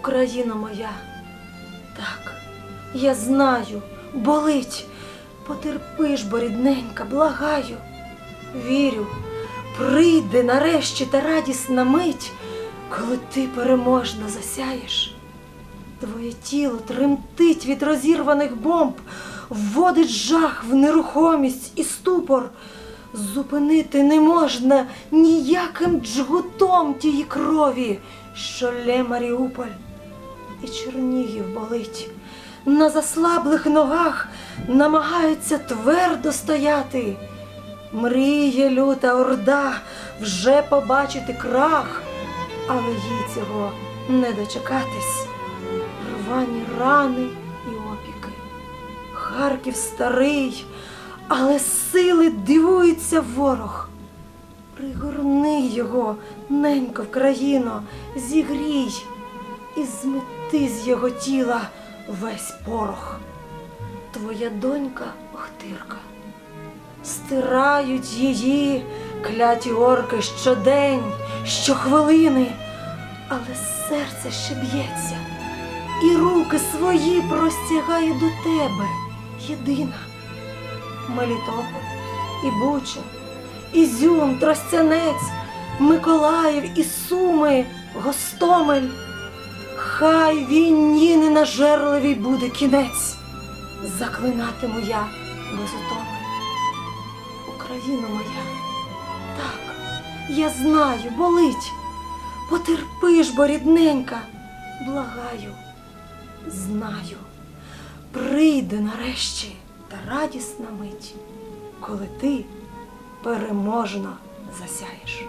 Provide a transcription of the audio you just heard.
Україна моя. Так, я знаю, болить. Потерпи ж, бо благаю. Вірю, прийде нарешті та радісна мить, коли ти переможно засяєш. Твоє тіло тремтить від розірваних бомб, вводить жах в нерухомість і ступор. Зупинити не можна ніяким джгутом тієї крові, що лє Маріуполь. І Чернігів болить. На заслаблих ногах намагаються твердо стояти. Мріє люта орда вже побачити крах, але їй цього не дочекатись. Рвані рани і опіки. Харків старий, але сили дивується ворог. Пригорни його, ненько в країну, зігрій і змети з його тіла весь порох. Твоя донька Охтирка. Стирають її кляті орки щодень, щохвилини, але серце ще б'ється, і руки свої простягає до тебе єдина. Мелітополь і Буча, Ізюм, Тростянець, Миколаїв і Суми, Гостомель. Хай війні ненажерливій буде кінець, заклинатиму я без утоми. Україна моя, так, я знаю, болить. Потерпи ж, бо рідненька, благаю, знаю, прийде нарешті та радісна мить, коли ти переможно засяєш.